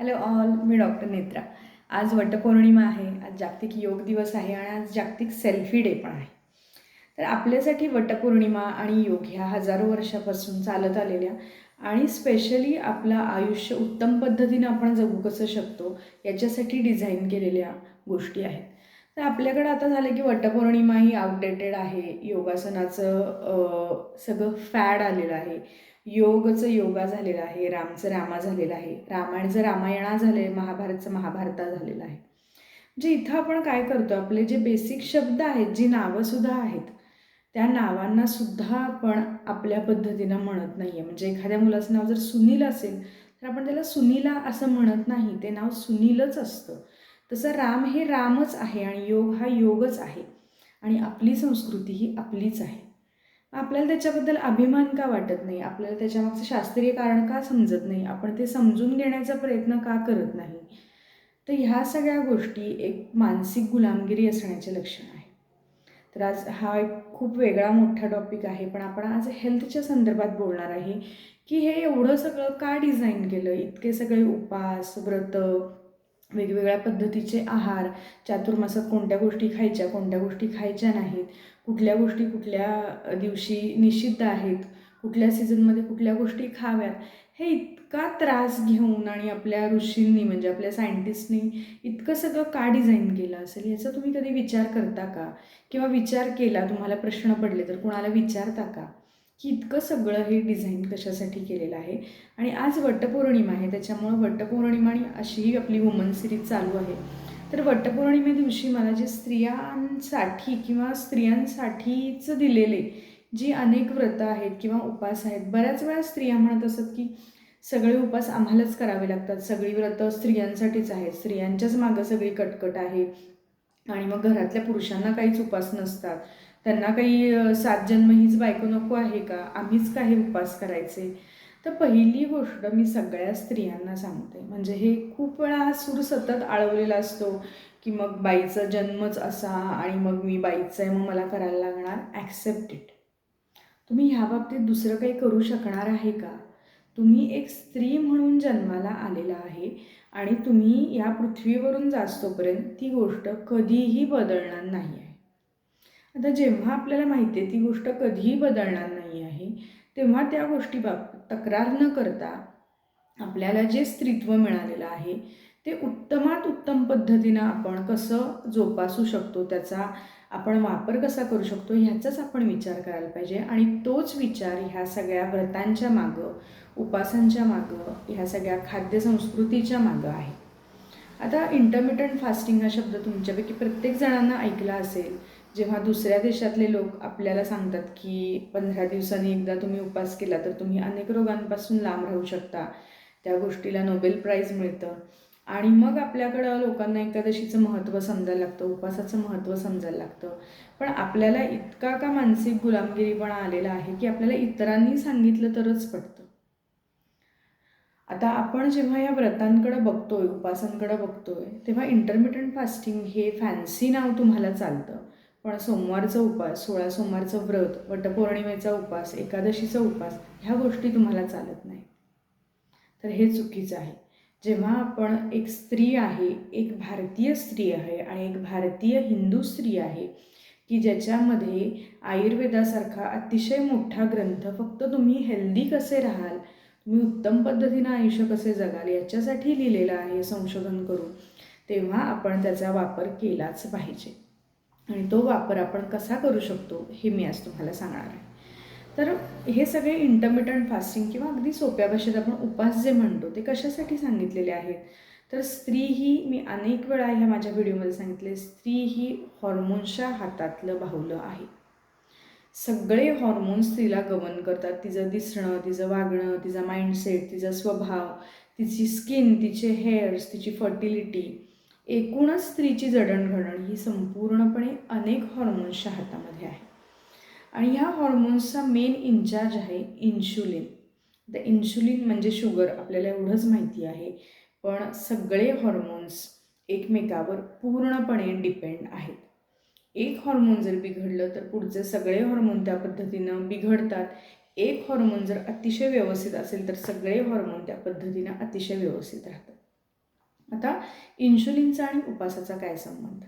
Hello all मी doctor Netra. आज वटपौर्णिमा आहे आज जागतिक योग दिवस आहे आणि आज जागतिक सेल्फी डे पण आहे. तर आपल्यासाठी वटपौर्णिमा आणि योग ह्या हजारो वर्षापासून चालत आलेल्या आणि स्पेशली आपलं आयुष्य उत्तम पद्धतीनं आपण जगू कसं शकतो याच्यासाठी डिझाईन केलेल्या गोष्टी आहेत. तर आपल्याकडं आता झालं की वटपौर्णिमा ही आउटडेटेड आहे योगासनाचं सगळं फॅड आलेलं आहे. योगचं योगा झालेलं आहे रामचं रामा झालेलं आहे रामायणचं रामायणा झाले महाभारतचं महाभारता झालेलं आहे. म्हणजे इथं आपण काय करतो आपले जे बेसिक शब्द आहेत जी नावंसुद्धा आहेत त्या नावांना सुद्धा आपण आपल्या पद्धतीनं म्हणत नाही आहे म्हणजे एखाद्या मुलाचं नाव जर सुनील असेल तर आपण त्याला सुनीला असं म्हणत नाही. ते नाव सुनीलच असतं. तसं राम हे रामच आहे आणि योग हा योगच आहे. आणि आपली संस्कृती ही आपलीच आहे. आपल्याला त्याच्याबद्दल अभिमान का वाटत नाही? आपल्याला त्याच्यामागचं शास्त्रीय कारण का समजत नाही? आपण ते समजून घेण्याचा प्रयत्न का करत नाही? तर ह्या सगळ्या गोष्टी एक मानसिक गुलामगिरी असण्याचे लक्षण आहे. तर आज हा एक खूप वेगळा मोठा टॉपिक आहे पण आपण आज हेल्थच्या संदर्भात बोलणार आहे की हे एवढं सगळं का डिझाईन केलं? इतके सगळे उपास व्रत वेगवेगळ्या पद्धतीचे आहार चातुर्मासात कोणत्या गोष्टी खायच्या कोणत्या गोष्टी खायच्या नाहीत कुठल्या गोष्टी कुठल्या दिवशी निषिद्ध आहेत कुठल्या सीझनमध्ये कुठल्या गोष्टी खाव्यात हे इतका त्रास घेऊन आणि आपल्या ऋषींनी म्हणजे आपल्या सायंटिस्टनी इतकं सगळं का डिझाईन केलं असेल याचा तुम्ही कधी विचार करता का? किंवा विचार केला तुम्हाला प्रश्न पडले तर कोणाला विचारता का? की इतकं सगळं हे डिझाईन कशासाठी केलेलं आहे. आणि आज वटपौर्णिमा आहे त्याच्यामुळं वटपौर्णिमा आणि अशीही आपली वुमन सिरीज चालू आहे. तर वटपौर्णिमे दिवशी मला जे स्त्रियांसाठी किंवा स्त्रियांसाठीचं दिलेले जी अनेक व्रतं आहेत किंवा उपास आहेत बऱ्याच वेळा स्त्रिया म्हणत असत की सगळे उपास आम्हालाच करावे लागतात. सगळी व्रतं स्त्रियांसाठीच आहेत. स्त्रियांच्याच मागं सगळी कटकट आहे. आणि मग घरातल्या पुरुषांना काहीच उपास नसतात. त्यांना काही सात जन्म हीच बायको नको आहे का? आम्हीच काही उपास करायचे. तर पहिली गोष्ट मी सगळ्या स्त्रियांना सांगते. म्हणजे हे खूप वेळा हा सूर सतत आळवलेला असतो की मग बाईचा जन्मच असा आणि मग मी बाईचं आहे मग मला करायला लागणार. ॲक्सेप्ट इट तुम्ही ह्या बाबतीत दुसरं काही करू शकणार आहे का? तुम्ही एक स्त्री म्हणून जन्माला आलेला आहे आणि तुम्ही या पृथ्वीवरून जास्तोपर्यंत ती गोष्ट कधीही बदलणार नाही आहे आता जेव्हा आपल्याला माहिती आहे ती गोष्ट कधीही बदलणार नाही आहे तेव्हा त्या गोष्टीबाबत तक्रार न करता आपल्याला जे स्त्रीत्व मिळालेलं आहे ते उत्तमात उत्तम पद्धतीनं आपण कसं जोपासू शकतो त्याचा आपण वापर कसा करू शकतो ह्याचाच आपण विचार करायला पाहिजे. आणि तोच विचार ह्या सगळ्या व्रतांच्या मागं उपासांच्या मागं ह्या सगळ्या खाद्यसंस्कृतीच्या मागं आहे. आता इंटरमिटंट फास्टिंग हा शब्द तुमच्यापैकी प्रत्येक जणांना ऐकला असेल जेव्हा दुसऱ्या देशातले लोक आपल्याला सांगतात की पंधरा दिवसांनी एकदा तुम्ही उपास केला तर तुम्ही अनेक रोगांपासून लांब राहू शकता. त्या गोष्टीला नोबेल प्राईज मिळतं. आणि मग आपल्याकडं लोकांना एकादशीचं महत्त्व समजायला लागतं उपासाचं महत्त्व समजायला लागतं. पण आपल्याला इतका का मानसिक गुलामगिरीपणा आलेला आहे की आपल्याला इतरांनी सांगितलं तरच पडतं आता आपण जेव्हा या व्रतांकडं बघतोय उपासांकडे बघतोय तेव्हा इंटरमिटंट फास्टिंग हे फॅन्सी नाव तुम्हाला चालतं. पण सोमवारचा उपास सोळा सोमवारचं व्रत वटपौर्णिमेचा उपास एकादशीचा उपास ह्या गोष्टी तुम्हाला चालत नाही. तर हे चुकीचं आहे. जेव्हा आपण एक स्त्री आहे एक भारतीय स्त्री आहे आणि एक भारतीय हिंदू स्त्री आहे की ज्याच्यामध्ये आयुर्वेदासारखा अतिशय मोठा ग्रंथ फक्त तुम्ही हेल्दी कसे राहाल तुम्ही उत्तम पद्धतीनं आयुष्य कसे जगाल याच्यासाठी लिहिलेलं आहे संशोधन करून तेव्हा आपण त्याचा वापर केलाच पाहिजे. आणि तो वापर आपण कसा करू शकतो हे मी आज तुम्हाला सांगणार आहे. तर हे सगळे इंटरमिटंट फास्टिंग किंवा अगदी सोप्या भाषेत आपण उपास जे म्हणतो ते कशासाठी सांगितलेले आहेत? तर स्त्री ही मी अनेक वेळा ह्या माझ्या व्हिडिओमध्ये सांगितले स्त्री ही हॉर्मोन्सच्या हातातलं बाहुलं आहे. सगळे हॉर्मोन्स तिला गवन करतात. तिचं दिसणं तिचं वागणं तिचा माइंडसेट तिचा स्वभाव तिची स्किन तिचे हेअर्स तिची फर्टिलिटी एकूणच स्त्रीची जडणघडण ही संपूर्णपणे अनेक हॉर्मोन्सच्या हातामध्ये आहे. आणि ह्या हॉर्मोन्सचा मेन इन्चार्ज आहे इन्शुलिन द इन्शुलिन म्हणजे शुगर आपल्याला एवढंच माहिती आहे पण सगळे हॉर्मोन्स एकमेकावर पूर्णपणे डिपेंड आहेत. एक हॉर्मोन जर बिघडलं तर पुढचे सगळे हॉर्मोन त्या पद्धतीनं बिघडतात. एक हॉर्मोन जर अतिशय व्यवस्थित असेल तर सगळे हॉर्मोन त्या पद्धतीनं अतिशय व्यवस्थित राहतात. आता इन्शुलिनचा आणि उपासाचा काय संबंध?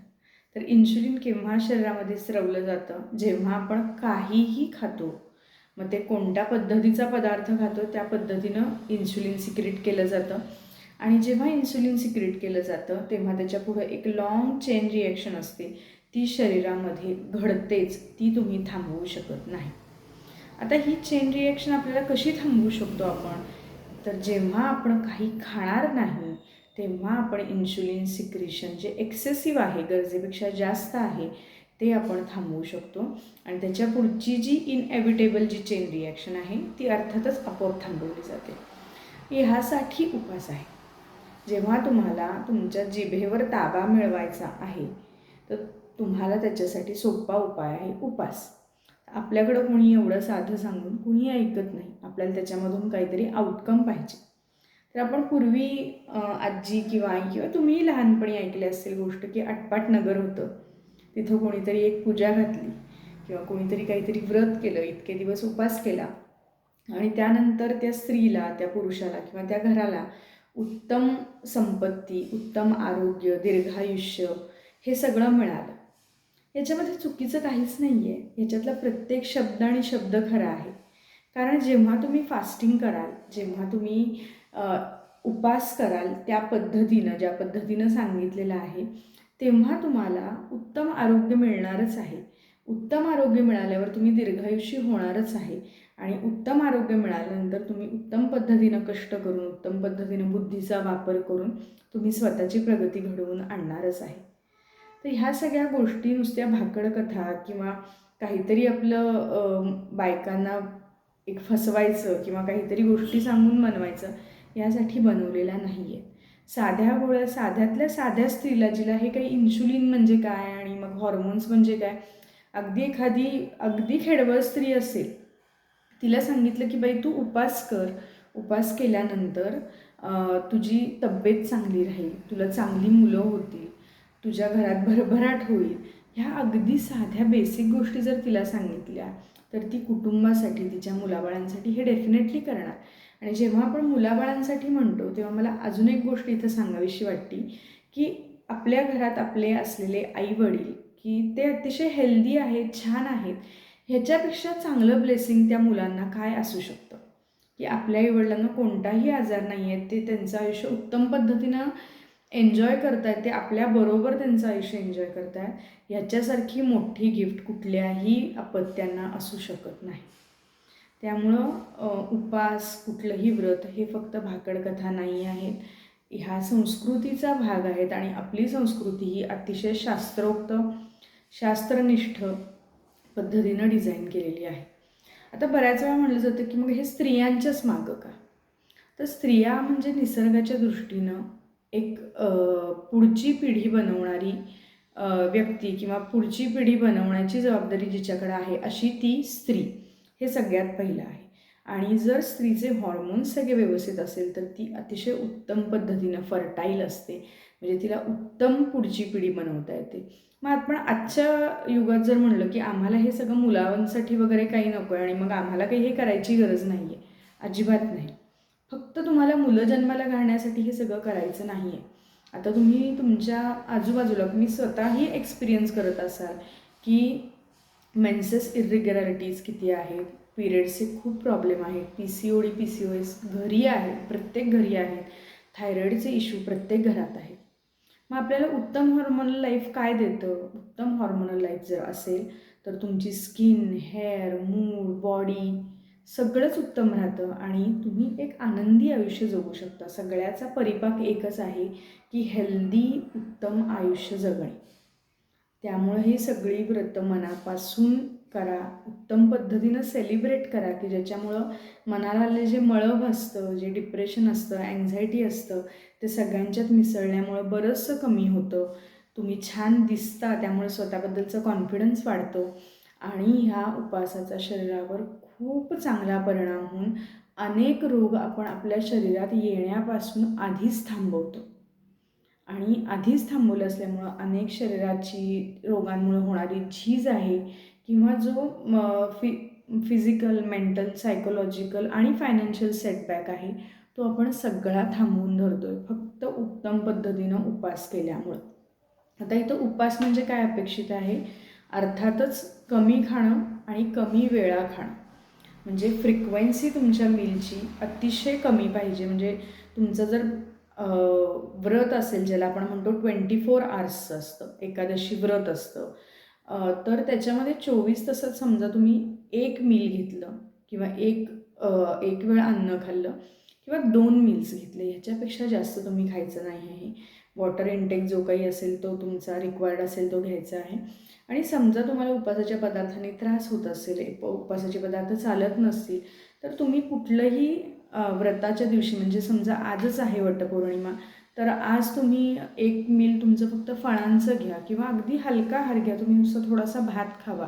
तर इन्शुलिन केव्हा शरीरामध्ये स्रवलं जातं? जेव्हा आपण काहीही खातो मग ते कोणत्या पद्धतीचा पदार्थ खातो त्या पद्धतीनं इन्शुलिन सिक्रेट केलं जातं. आणि जेव्हा इन्सुलिन सिक्रेट केलं जातं तेव्हा त्याच्या पुढं एक लाँग चेन रिॲक्शन असते. ती शरीरामध्ये घडतेच ती तुम्ही थांबवू शकत नाही. आता ही चेन रिॲक्शन आपल्याला कशी थांबवू शकतो आपण? तर जेव्हा आपण काही खाणार नाही तेव्हा आपण इन्शुलिन सिक्रेशन जे एक्सेसिव्ह आहे गरजेपेक्षा जास्त आहे ते आपण थांबवू शकतो. आणि त्याच्या पुढची जी इनएव्हिटेबल जी चेन रिॲक्शन आहे ती अर्थातच आपोआप थांबवली जाते. ह्यासाठी उपास आहे. जेव्हा तुम्हाला तुमच्या जिभेवर ताबा मिळवायचा आहे तर तुम्हाला त्याच्यासाठी सोपा उपाय आहे उपास. आपल्याकडं कोणी एवढं साधं सांगून कुणी ऐकत नाही. आपल्याला त्याच्यामधून काहीतरी आउटकम पाहिजे. तर आपण पूर्वी आजी किंवा आई किंवा तुम्हीही लहानपणी ऐकले असेल गोष्ट की आटपाट नगर होतं. तिथं कोणीतरी एक पूजा घातली किंवा कोणीतरी काहीतरी व्रत केलं इतके दिवस उपास केला. आणि त्यानंतर त्या स्त्रीला त्या पुरुषाला किंवा त्या घराला उत्तम संपत्ती उत्तम आरोग्य दीर्घायुष्य हे सगळं मिळालं. याच्यामध्ये चुकीचं काहीच नाही आहे याच्यातला प्रत्येक शब्द आणि शब्द खरा आहे. कारण जेव्हा तुम्ही फास्टिंग कराल जेव्हा तुम्ही उपास कराल त्या पद्धतीनं ज्या पद्धतीनं सांगितलेलं आहे तेव्हा तुम्हाला उत्तम आरोग्य मिळणारच आहे. उत्तम आरोग्य मिळाल्यावर तुम्ही दीर्घायुष्य होणारच आहे. आणि उत्तम आरोग्य मिळाल्यानंतर तुम्ही उत्तम पद्धतीनं कष्ट करून उत्तम पद्धतीनं बुद्धीचा वापर करून तुम्ही स्वतःची प्रगती घडवून आणणारच आहे. तर ह्या सगळ्या गोष्टी नुसत्या भाकड कथा किंवा काहीतरी आपलं बायकांना एक फसवायचं किंवा काहीतरी गोष्टी सांगून मनवायचं यासाठी बनवलेला नाही आहे साध्या गोळ्या साध्यातल्या साध्या स्त्रीला जिला हे काही इन्शुलिन म्हणजे काय आणि मग हॉर्मोन्स म्हणजे काय? अगदी एखादी अगदी खेडवळ स्त्री असेल तिला सांगितलं की बाई तू उपास कर. उपास केल्यानंतर तुझी तब्येत चांगली राहील तुला चांगली मुलं होतील तुझ्या घरात भरभराट होईल. ह्या अगदी साध्या बेसिक गोष्टी जर तिला सांगितल्या तर ती कुटुंबासाठी तिच्या मुलाबाळांसाठी हे डेफिनेटली करणार. आणि जेव्हा आपण मुलाबाळांसाठी म्हणतो तेव्हा मला अजून एक गोष्ट इथं सांगावीशी वाटते की आपल्या घरात आपले असलेले आई वडील की ते अतिशय हेल्दी आहेत छान आहेत ह्याच्यापेक्षा चांगलं ब्लेसिंग त्या मुलांना काय असू शकतं? की आपल्या आईवडिलांना कोणताही आजार नाही आहे ते त्यांचं आयुष्य उत्तम पद्धतीनं एन्जॉय करतायत ते आपल्याबरोबर त्यांचं आयुष्य एन्जॉय करतायत ह्याच्यासारखी मोठी गिफ्ट कुठल्याही अपत्यांना असू शकत नाही. त्यामुळं उपास कुठलंही व्रत हे फक्त भाकडकथा नाही आहेत. ह्या संस्कृतीचा भाग आहेत आणि आपली संस्कृती ही अतिशय शास्त्रोक्त शास्त्रनिष्ठ पद्धतीनं डिझाईन केलेली आहे. आता बऱ्याच वेळा म्हटलं जातं की मग हे स्त्रियांच्याच मागं का? तर स्त्रिया म्हणजे निसर्गाच्या दृष्टीनं एक पुढची पिढी बनवणारी व्यक्ती किंवा पुढची पिढी बनवण्याची जबाबदारी जिच्याकडे आहे अशी ती स्त्री. हे सगळ्यात पहिलं आहे. आणि जर स्त्रीचे हॉर्मोन्स सगळे व्यवस्थित असेल तर ती अतिशय उत्तम पद्धतीनं फर्टाईल असते. म्हणजे तिला उत्तम पुढची पिढी बनवता येते. मग आपण आजच्या युगात जर म्हणलं की आम्हाला हे सगळं मुलांसाठी वगैरे काही नको आहे आणि मग आम्हाला काही हे करायची गरज नाही आहे अजिबात नाही. फक्त तुम्हाला मुलं जन्माला घालण्यासाठी हे सगळं करायचं नाही आहे आता तुम्ही तुमच्या आजूबाजूला तुम्ही स्वतःही एक्सपिरियन्स करत असाल की मेन्सेस इरेग्युलॅरिटीज किती आहेत? पिरियड्सचे खूप प्रॉब्लेम आहेत. P C O D P C O S घरी आहेत. प्रत्येक घरी आहेत. थायरॉईडचे इश्यू प्रत्येक घरात आहेत. मग आपल्याला उत्तम हॉर्मोनल लाईफ काय देतं? उत्तम हॉर्मोनल लाईफ जर असेल तर तुमची स्किन हेअर मूड बॉडी सगळंच उत्तम राहतं आणि तुम्ही एक आनंदी आयुष्य जगू शकता. सगळ्याचा परिपाक एकच आहे की हेल्दी उत्तम आयुष्य जगणे. त्यामुळे ही सगळी व्रत मनापासून करा. उत्तम पद्धतीनं सेलिब्रेट करा की ज्याच्यामुळं मनाला आले जे मळभ असतं जे डिप्रेशन असतं अँझायटी असतं ते सगळ्यांच्यात मिसळल्यामुळं बरंचसं कमी होतं. तुम्ही छान दिसता त्यामुळे स्वतःबद्दलचा कॉन्फिडन्स वाढतो. आणि ह्या उपवासाचा शरीरावर खूप चांगला परिणाम होऊन अनेक रोग आपण आपल्या शरीरात येण्यापासून आधीच थांबवतो. आणि आधीच थांबवलं असल्यामुळं अनेक शरीराची रोगांमुळे होणारी झीज आहे किंवा जो फि फिजिकल मेंटल सायकोलॉजिकल आणि फायनान्शियल सेटबॅक आहे तो आपण सगळा थांबवून आहे फक्त उत्तम पद्धतीनं उपास केल्यामुळं. आता इथं उपास म्हणजे काय अपेक्षित आहे? अर्थातच कमी खाणं आणि कमी वेळा खाणं. म्हणजे फ्रिक्वेन्सी तुमच्या मीलची अतिशय कमी पाहिजे. म्हणजे तुमचं जर व्रत असेल ज्याला आपण म्हणतो ट्वेंटी फोर आवर्सचं असतं एकादशी व्रत असतं तर त्याच्यामध्ये चोवीस तासात समजा तुम्ही एक मील घेतलं किंवा एक एक वेळ अन्न खाल्लं किंवा दोन मील्स घेतले ह्याच्यापेक्षा जास्त तुम्ही खायचं नाही आहे. वॉटर इंटेक जो काही असेल तो तुमचा रिक्वायर्ड असेल तो घ्यायचा आहे. आणि समजा तुम्हाला उपासाच्या पदार्थाने त्रास होत असेल उपवासाचे उपासाचे पदार्थ चालत नसतील तर तुम्ही कुठलंही व्रताच्या दिवशी म्हणजे समजा आजच आहे वटपौर्णिमा तर आज तुम्ही एक मील तुमचं फक्त फळांचं घ्या किंवा अगदी हलका हार घ्या. तुम्ही नुसतं थोडासा भात खावा.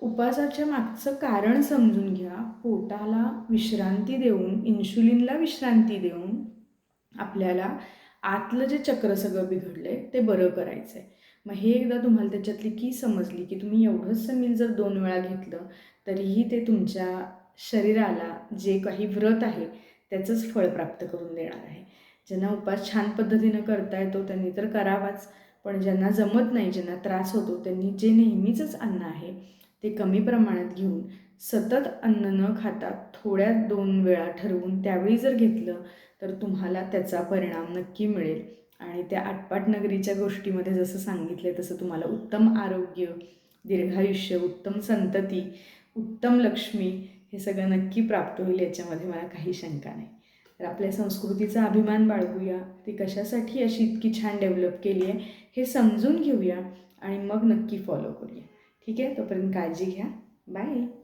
उपासाच्या मागचं कारण समजून घ्या. पोटाला विश्रांती देऊन इन्शुलिनला विश्रांती देऊन आपल्याला आतलं जे चक्र सगळं बिघडलं आहे ते बरं करायचं आहे मग हे एकदा तुम्हाला त्याच्यातली की समजली की तुम्ही एवढंच मील जर दोन वेळा घेतलं तरीही ते तुमच्या शरीराला जे काही व्रत आहे त्याचंच फळ प्राप्त करून देणार आहे. ज्यांना उपास छान पद्धतीनं करता येतो त्यांनी तर करावाच. पण ज्यांना जमत नाही ज्यांना त्रास होतो त्यांनी जे नेहमीचंच अन्न आहे ते कमी प्रमाणात घेऊन सतत अन्न न खाता थोड्या दोन वेळा ठरवून त्यावेळी जर घेतलं तर तुम्हाला त्याचा परिणाम नक्की मिळेल. आणि त्या आटपाट नगरीच्या गोष्टीमध्ये जसं सांगितलं तसं तुम्हाला उत्तम आरोग्य दीर्घायुष्य उत्तम संतती उत्तम लक्ष्मी हे सगळं नक्की प्राप्त होईल याच्यामध्ये मला काही शंका नाही. तर आपल्या संस्कृतीचा अभिमान बाळगूया. ती कशासाठी अशी इतकी छान डेव्हलप केली आहे हे समजून घेऊया आणि मग नक्की फॉलो करूया. ठीक आहे? तोपर्यंत काळजी घ्या. बाय